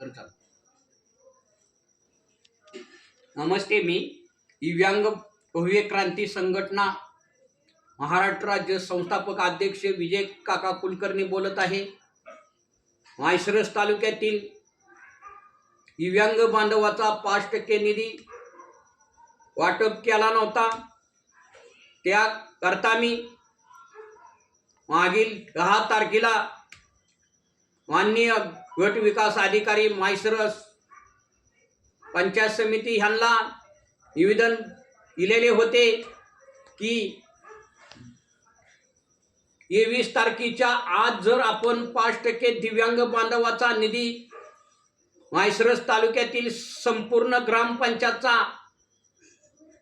करतात. नमस्ते मी दिव्यांग भव्य क्रांती संघटना महाराष्ट्र राज्य संस्थापक अध्यक्ष विजय काका कुलकर्णी बोलत आहे. मायसरस तालुक्यातील दिव्यांग बांधवाचा पाच टक्के निधी वाटप केला नव्हता. त्याकरता मी मागील दहा तारखेला माननीय गट विकास अधिकारी मायसरस पंचायत समिती ह्यांना निवेदन दिलेले होते की एवीस तारखेच्या आज जर आपण पाच टक्के दिव्यांग बांधवाचा निधी मायसरस तालुक्यातील संपूर्ण ग्रामपंचायतचा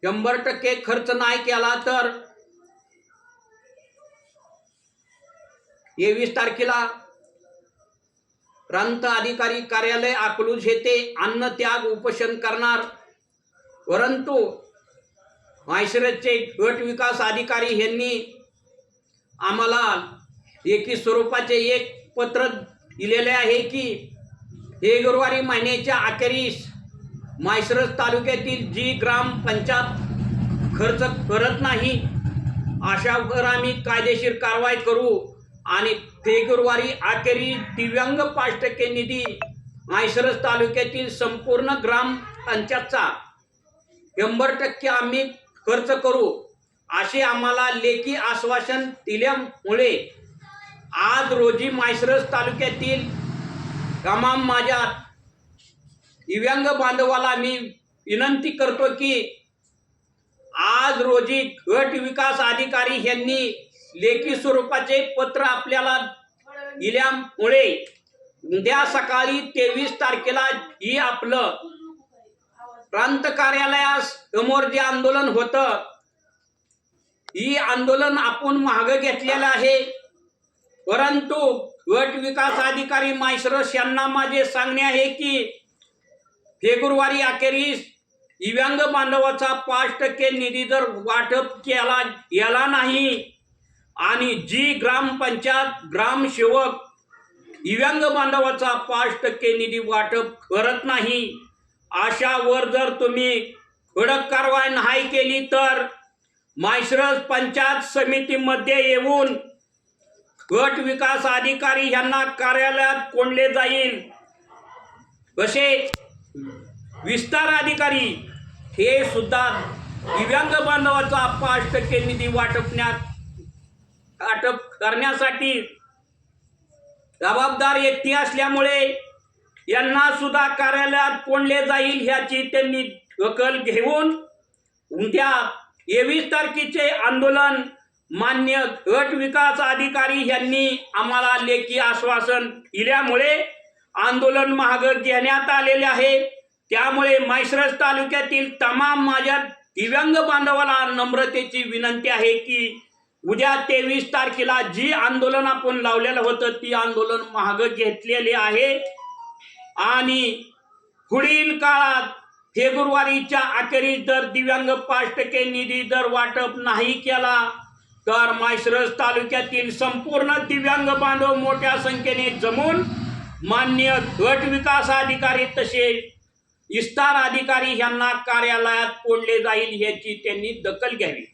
शंभर टक्के खर्च नाही केला तर एवीस तारखेला प्रांत अधिकारी कार्यालय अकलूज येथे अन्न त्याग उपोषण करणार. परंतु माळशिरसचे गट विकास अधिकारी यांनी आम्हाला एकी स्वरूपाचे एक पत्र दिलेले आहे की गुरुवारी महिन्याच्या अखेरीस माळशिरस तालुक्यातील जी ग्रामपंचायत खर्च करत नाही अशावर आम्ही कायदेशीर कारवाई करू. आणि फेब्रुवारी अखेरी दिव्यांग पाच टक्के निधी माळशिरस तालुक्यातील संपूर्ण ग्रामपंचायतचा शंभर टक्के आम्ही खर्च करू असे आम्हाला लेखी आश्वासन दिल्यामुळे आज रोजी माळशिरस तालुक्यातील तमाम माझ्या दिव्यांग बांधवाला मी विनंती करतो की आज रोजी गट विकास अधिकारी यांनी लेखी स्वरूपाचे पत्र आपल्याला दिल्यामुळे उद्या सकाळी तेवीस तारखेला ही आपलं प्रांत कार्यालयास समोर जे आंदोलन होतं ही आंदोलन आपण मागं घेतलेलं आहे. परंतु गट विकास अधिकारी मायसरस यांना माझे सांगणे आहे की फेब्रुवारी अखेरीस दिव्यांग बांधवाचा पाच टक्के निधी जर वाटप केला गेला नाही आणि जी ग्रामपंचायत ग्रामसेवक दिव्यांग बांधवाचा पाच टक्के निधी वाटप करत नाही अशावर जर तुम्ही कडक कारवाई नाही केली तर मायश्रज पंचायत समितीमध्ये येऊन गट विकास अधिकारी यांना कार्यालयात कोंडले जाईल. कसे? विस्तार अधिकारी हे सुद्धा दिव्यांग बांधवाचा पाच टक्के निधी वाटपण्यात अटक करण्यासाठी जबाबदार व्यक्ती असल्यामुळे यांना सुद्धा कार्यालयात कोंडले जाईल ह्याची त्यांनी दखल घेऊन उद्या तेवीस तारखेचे आंदोलन मान्य गट विकास अधिकारी यांनी आम्हाला लेखी आश्वासन दिल्यामुळे आंदोलन महाग घेण्यात आलेले आहे. त्यामुळे मायसरस तालुक्यातील तमाम माझ्या दिव्यांग बांधवाला नम्रतेची विनंती आहे की उद्या तेवीस तारखेला जी आंदोलन आपण लावलेलं होतं ती आंदोलन महाग घेतलेले आहे. आणि पुढील काळात फेब्रुवारीच्या अखेरीस जर दिव्यांग पाच टक्के निधी जर वाटप नाही केला तर माळशिरस तालुक्यातील संपूर्ण दिव्यांग बांधव मोठ्या संख्येने जमून मान्य गट विकास अधिकारी तसेच इस्तार अधिकारी यांना कार्यालयात कोंडले जाईल याची त्यांनी दखल घ्यावी.